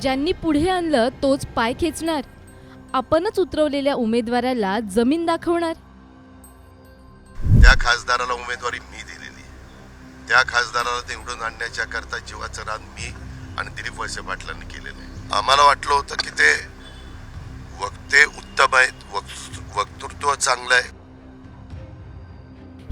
ज्यांनी पुढे आणलं तोच पाय खेचणार. आपणच उतरवलेल्या उमेदवाराला जमीन दाखवणार. त्या खासदाराला उमेदवारी मी दिलेली. त्या खासदाराला ते निवडून आणण्याच्या करता जीवाचं रान मी आणि दिलीप वळसे पाटलांनी केलेलं आहे. आम्हाला वाटलं होतं की ते वक्ते उत्तम आहेत वक्- वक्तृत्व चांगलं आहे.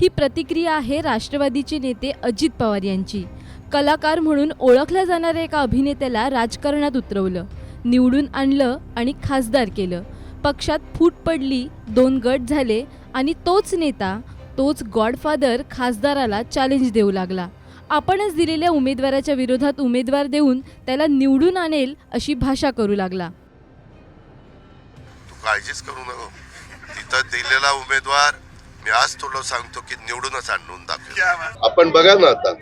ही प्रतिक्रिया आहे राष्ट्रवादीचे नेते अजित पवार यांची. कलाकार म्हणून ओळखल्या जाणाऱ्या एका अभिनेत्याला राजकारणात उतरवलं निवडून आणलं आणि खासदार केलं. पक्षात फूट पडली दोन गट झाले आणि तोच नेता तोच गॉडफादर खासदाराला चॅलेंज देऊ लागला. आपणच दिलेल्या उमेदवाराच्या विरोधात उमेदवार देऊन त्याला निवडून आणेल अशी भाषा करू लागला. तू काळजीच करू नको. तिथं दिलेला उमेदवार मी आज तुला सांगतो की निवडूनच आणून दाखव. आपण बघा ना आता.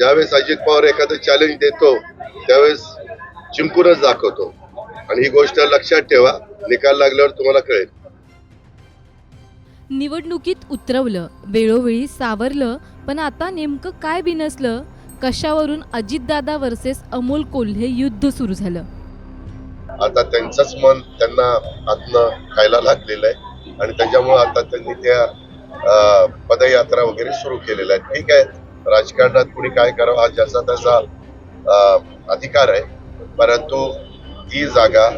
ज्यावेळेस अजित पवार एखादं चॅलेंज देतो त्यावेळेस चिंकूनच दाखवतो. आणि ही गोष्ट लक्षात ठेवा निकाल लागल्यावर तुम्हाला कळेल. निवडणुकीत उतरवलं वेळोवेळी सावरलं पण आता नेमकं काय बिनसलं? कशावरून अजितदादा वर्सेस अमोल कोल्हे युद्ध सुरू झालं? आता त्यांचंच मन त्यांना आतनं खायला लागलेलं आहे. आणि त्याच्यामुळे आता त्यांनी त्या पदयात्रा वगैरे सुरू केलेल्या आहेत. ठीक आहे. राजकारणात कुणी काय करावं हा ज्याचा त्याचा अधिकार आहे. परंतु ही जागा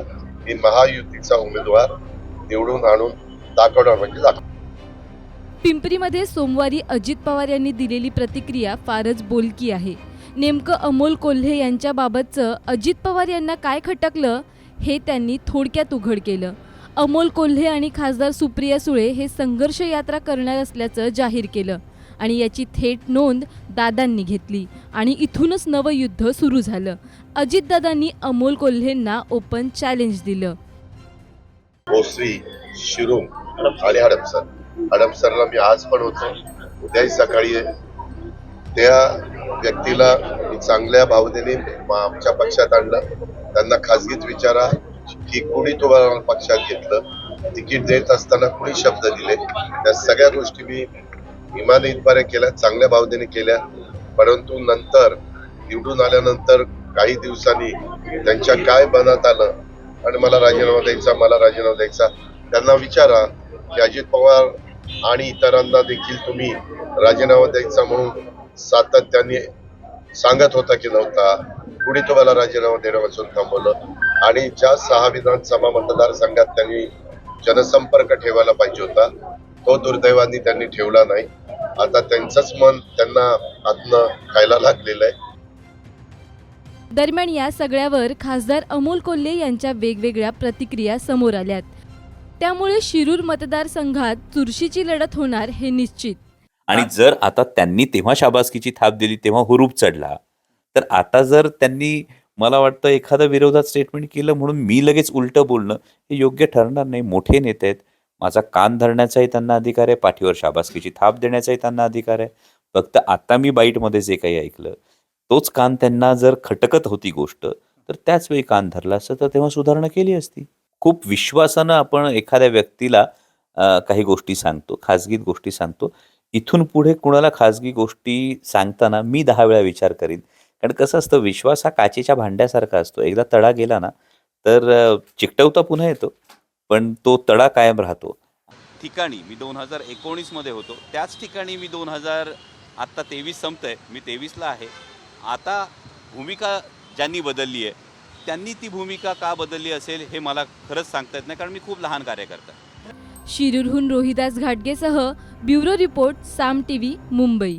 मी महायुतीचा उमेदवार निवडून आणून दाखवणार म्हणजे दाखव पिंपरीमध्ये सोमवारी अजित पवार यांनी दिलेली प्रतिक्रिया फारच बोलकी आहे. नेमकं अमोल कोल्हे यांच्याबाबतचं अजित पवार यांना काय खटकलं हे त्यांनी थोडक्यात उघड केलं. अमोल कोल्हे आणि खासदार सुप्रिया सुळे हे संघर्ष यात्रा करणार असल्याचं जाहीर केलं. आणि याची थेट नोंद दादांनी घेतली. आणि इथूनच नवं युद्ध सुरू झालं. अजितदादांनी अमोल कोल्हेंना ओपन चॅलेंज दिलं. हो, भोसरी शिरूर आणि हडपसर हडपसरला मी आज पण होतो. उद्याही सकाळी त्या व्यक्तीला चांगल्या भावनेने आमच्या पक्षात आणलं. त्यांना खासगीत विचारा की कुणी तुम्हाला पक्षात घेतलं. तिकीट देत असताना कुणी शब्द दिले. त्या सगळ्या गोष्टी मी विमान इतबारे केल्या चांगल्या भावनेने केल्या. परंतु नंतर निवडून आल्यानंतर काही दिवसांनी त्यांच्या काय बनात आलं आणि मला राजीनामा द्यायचा मला राजीनामा द्यायचा त्यांना विचारा की अजित पवार आणि इतरांना देखील तुम्ही राजीनामा द्यायचा म्हणून सातत्याने सांगत होता की नव्हता. कुणी तुम्हाला राजीनामा देण्यापासून थांबवलं आणि ज्या सहा विधानसभा मतदारसंघात त्यांनी जनसंपर्क ठेवायला पाहिजे होता तो दुर्दैवाने त्यांनी ठेवला नाही. आता त्यांचंच मन त्यांना आतनं खायला लागलेलं आहे. दरम्यान या सगळ्यावर खासदार अमोल कोल्हे यांच्या वेगवेगळ्या प्रतिक्रिया समोर आल्यात. त्यामुळे शिरूर मतदारसंघात चुरशीची लढत होणार हे निश्चित. आणि जर आता त्यांनी तेव्हा शाबासकीची थाप दिली तेव्हा हुरूप चढला तर आता जर त्यांनी मला वाटतं एखादं विरोधात स्टेटमेंट केलं म्हणून मी लगेच उलटं बोलणं हे योग्य ठरणार नाही. मोठे नेते आहेत माझा कान धरण्याचाही त्यांना अधिकार आहे पाठीवर शाबासकीची थाप देण्याचाही त्यांना अधिकार आहे. फक्त आता मी बाईटमध्ये जे काही ऐकलं तोच कान त्यांना जर खटकत होती गोष्ट तर त्याच वेळी कान धरला असतं तर तेव्हा सुधारणा केली असती. खूप विश्वासानं आपण एखाद्या व्यक्तीला काही गोष्टी सांगतो खाजगीत गोष्टी सांगतो. इथून पुढे कुणाला खाजगी गोष्टी सांगताना मी दहा वेळा विचार करीन. कारण कसं असतं विश्वास हा काचेच्या भांड्यासारखा असतो. एकदा तडा गेला ना तर चिकटवता पुन्हा येतो. पण तो तडा कायम राहतो. ठिकाणी मी दोन हजार एकोणीसमध्ये होतो. त्याच ठिकाणी मी दोन हजार आत्ता तेवीस संपत आहे मी तेवीसला आहे. आता भूमिका ज्यांनी बदलली आहे त्यांनी ती भूमिका का बदलली असेल हे मला खरंच सांगता येत नाही कारण मी खूप लहान कार्यकर्ता. शिरूरहून Rohidas घाटगेसह bureau report Saam TV Mumbai.